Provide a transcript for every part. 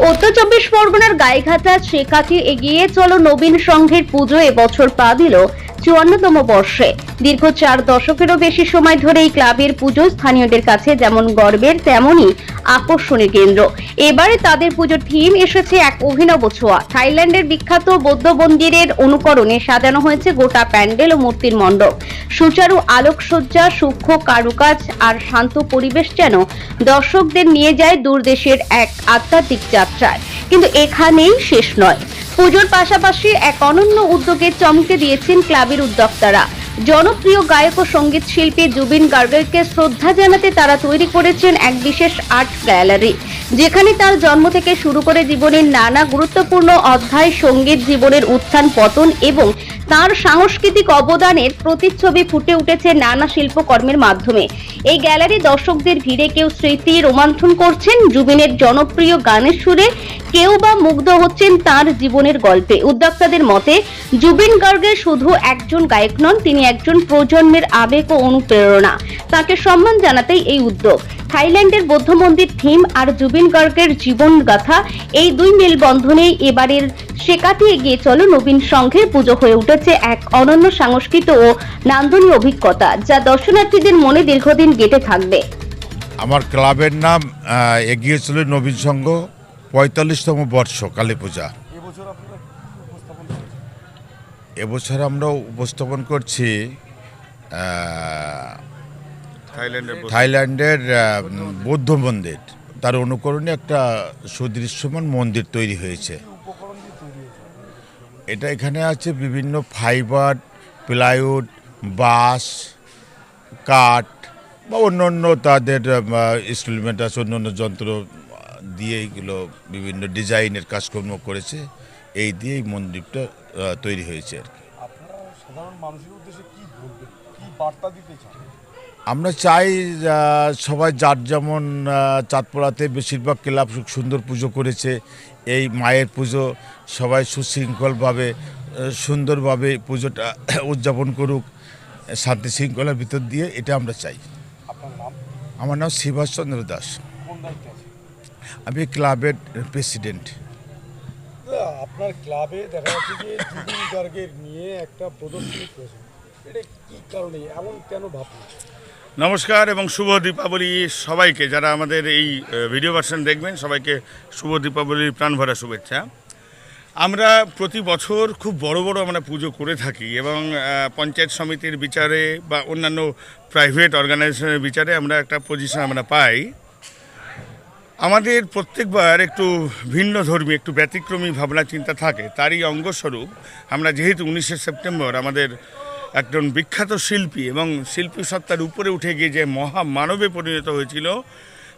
উত্তর চব্বিশ পরগনার গাইঘাটা শেখাকে এগিয়ে চলো নবীন সংঘের পুজো এবছর পা দিল চুয়ান্নতম বর্ষে। দীর্ঘ চার দশকেরও বেশি সময় ধরে এই ক্লাবের পুজো স্থানীয়দের কাছে যেমন গর্বের, তেমনই আকর্ষণের কেন্দ্র। এবারে তাদের পুজোর থিম এসেছে এক অভিনব ছোঁয়া। থাইল্যান্ডের বিখ্যাত বৌদ্ধ মন্দিরের অনুকরণে সাজানো হয়েছে গোটা প্যান্ডেল ও মূর্তির মণ্ডপ। সুচারু আলোকসজ্জা, সূক্ষ্ম কারুকাজ আর শান্ত পরিবেশ যেন দর্শকদের নিয়ে যায় দূরদেশের এক আধ্যাত্মিক যাত্রায়। কিন্তু এখানেই শেষ নয়। পুজোর পাশাপাশি এক অনন্য উদ্যোগে চমকে দিয়েছেন ক্লাবের উদ্যোক্তারা। জনপ্রিয় গায়ক ও সংগীত শিল্পী জুবিন গার্গেরকে শ্রদ্ধা জানাতে তারা তৈরি করেছেন এক বিশেষ আর্ট গ্যালারি। যেখানে তার জন্ম থেকে শুরু করে জীবনের নানা গুরুত্বপূর্ণ অধ্যায় সংগীত জীবনের উত্থান, পতন এবং তার সাংস্কৃতিক অবদানের প্রতিচ্ছবি ফুটে উঠেছে নানা শিল্পকর্মের মাধ্যমে। এই গ্যালারি দর্শকদের ভিড়ে কেউ স্মৃতি রোমান্থন করছেন, জুবিনের জনপ্রিয় গানের সুরে কেউ বা মুগ্ধ হচ্ছেন তার জীবনের গল্পে। উদ্যোক্তাদের মতে, জুবিন গার্গের শুধু একজন গায়ক নন, তিনি একজন প্রজন্মের আবেগ ও অনুপ্রেরণা। তাকে সম্মান জানাতেই এই উদ্যোগ। থাইল্যান্ডের বৌদ্ধ মন্দির থিম আর জুবিন গার্গের জীবন গাথা, এই দুই মেলবন্ধনেই এবারের শেখাতে এগিয়ে চলো নবীন সংঘের পুজো হয়ে উঠেছে এক অনন্য সাংস্কৃতিক ও নান্দনীয় অভিজ্ঞতা, যা দর্শনার্থীদের মনে দীর্ঘদিন গেঁথে থাকবে। আমার ক্লাবের নাম এগিয়ে চলে নবীন সংঘ, পঁয়তাল্লিশতম বর্ষ, কালী পূজা। এবছর আমরা উপস্থাপন করছি থাইল্যান্ডের থাইল্যান্ডের বৌদ্ধ মন্দির। তার অনুকরণে একটা সুদৃশ্যমান মন্দির তৈরি হয়েছে। এটা এখানে আছে বিভিন্ন ফাইবার প্লাইউড বাঁশ কাঠ বা অন্য অন্য তাদের ইনস্টলমেন্ট আছে অন্য অন্য যন্ত্র দিয়ে এগুলো বিভিন্ন ডিজাইনের কাজকর্ম করেছে। এই দিয়ে এই মন্দিরটা তৈরি হয়েছে আর কি। আমরা চাই সবাই যার যেমন চাঁদপাড়াতে বেশিরভাগ ক্লাব সুন্দর পুজো করেছে এই মায়ের পুজো সবাই সুশৃঙ্খলভাবে সুন্দরভাবে পুজোটা উদযাপন করুক শান্তি শৃঙ্খলার ভিতর দিয়ে এটা আমরা চাই। আপনার নাম? আমার নাম শিবাস চন্দ্র দাস আমি ক্লাবের প্রেসিডেন্ট। আপনার ক্লাবে দেখা যাচ্ছে যে জুবিন গার্গের নিয়ে একটা প্রদর্শনী করেছে এটা কি কারণে? এমন কেন ভাবলেন? নমস্কার এবং শুভ দীপাবলি সবাইকে, যারা আমাদের এই ভিডিও ভার্সন দেখবেন, সবাইকে শুভ দীপাবলির প্রাণ ভরা শুভেচ্ছা। আমরা প্রতি বছর খুব বড় বড় আমরা পুজো করে থাকি এবং পঞ্চায়েত সমিতির বিচারে বা অন্যান্য প্রাইভেট অর্গানাইজেশনের বিচারে আমরা একটা পজিশন আমরা পাই। আমাদের প্রত্যেকবার একটু ভিন্ন ধর্মী, একটু ব্যতিক্রমী ভাবনা চিন্তা থাকে। তারই অঙ্গস্বরূপ আমরা যেহেতু উনিশে সেপ্টেম্বর আমাদের একজন বিখ্যাত শিল্পী এবং শিল্পী সত্তার উপরে উঠে গিয়ে যে মহামানবে পরিণত হয়েছিল,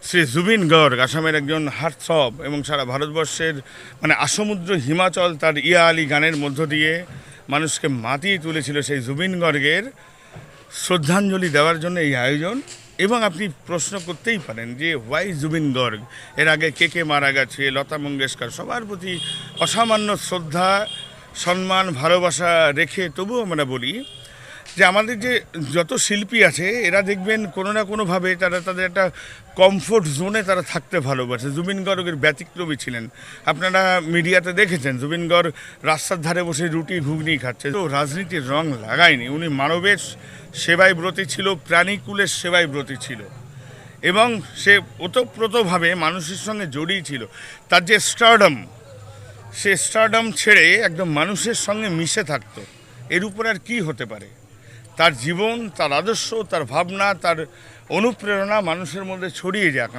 শ্রী জুবিন গর্গ, আসামের একজন হার্টসব এবং সারা ভারতবর্ষের মানে আসমুদ্র হিমাচল তার ইয়া আলী গানের মধ্য দিয়ে মানুষকে মাতিয়ে তুলেছিল সেই জুবিন গর্গের শ্রদ্ধাঞ্জলি দেওয়ার জন্য এই আয়োজন। এবং আপনি প্রশ্ন করতেই পারেন যে ওয়াই জুবিন গর্গ? এর আগে কে কে মারা গেছে? লতা মঙ্গেশকর, সবার প্রতি অসামান্য শ্রদ্ধা, সম্মান, ভালোবাসা রেখে তবুও আমরা বলি যে আমাদের যে যত শিল্পী আছে, এরা দেখবেন কোনো না কোনোভাবে তারা তাদের একটা কমফোর্ট জোনে তারা থাকতে ভালোবাসে। জুবিন গর্গের ব্যতিক্রমী ছিলেন। আপনারা মিডিয়াতে দেখেছেন, জুবিন গর্গ রাস্তার ধারে বসে রুটি, ঘুগনি খাচ্ছে। তো রাজনীতির রং লাগায়নি। উনি মানবের সেবায় ব্রতী ছিল, প্রাণীকুলের সেবায় ব্রতী ছিল। এবং সে ওতপ্রোতভাবে মানুষের সঙ্গে জড়িয়ে ছিল। তার যে স্টারডম সে স্টারডম ছেড়ে একদম মানুষের সঙ্গে মিশে থাকতো। এর উপর আর কি হতে পারে? তার জীবন তার আদর্শ তার ভাবনা তার অনুপ্রেরণা মানুষের মধ্যে ছড়িয়ে যাক।